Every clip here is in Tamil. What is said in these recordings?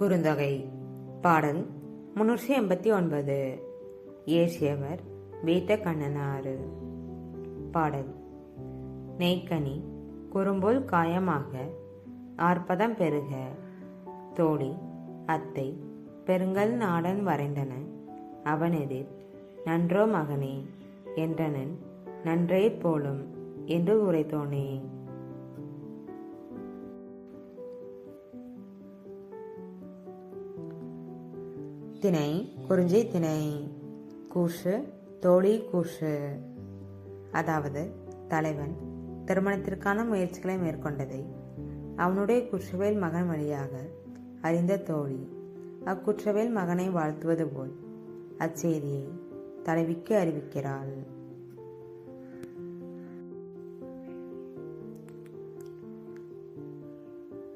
குறுந்தொகை. பாடல் முன்னூற்றி எண்பத்தி ஒன்பது. ஏசியவர் வீத்த கண்ணனாறு பாடல் நெய்க்கனி குறும்போல் காயமாக ஆர்ப்பதம் பெருக. தோழி அத்தை பெருங்கல் நாடன் வரைந்தன. அவனெதிர் நன்றோ மகனே என்றனன் நன்றே போலும் என்று உரைத்தோனே திணை குறிஞ்சி திணை கூஷு தோழி கூஷு. அதாவது தலைவன் திருமணத்திற்கான முயற்சிகளை மேற்கொண்டதை அவனுடைய குற்றவேல் மகன் வழியாக அறிந்த தோழி அக்குற்றவேல் மகனை வாழ்த்துவது போல் அச்செய்தியை தலைவிக்கு அறிவிக்கிறாள்.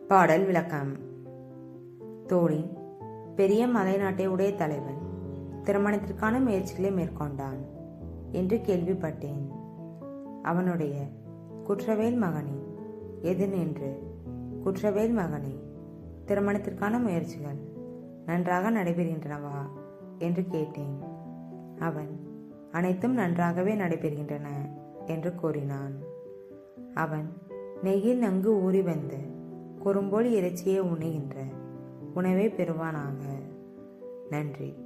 பாடல் விளக்கம். தோழி பெரிய மலைநாட்டை உடைய தலைவன் திருமணத்திற்கான முயற்சிகளை மேற்கொண்டான் என்று கேள்விப்பட்டேன். அவனுடைய குற்றவேல் மகனே எது நின்று? குற்றவேல் மகனே திருமணத்திற்கான முயற்சிகள் நன்றாக நடைபெறுகின்றனவா? என்று கேட்டேன். அவன் அனைத்தும் நன்றாகவே நடைபெறுகின்றன என்று கூறினான். அவன் நெய்யில் நன்கு ஊறி வந்து குறும்போல் இறைச்சியை உண்ணுகின்ற உணவை பெறுவானாக. நன்றி.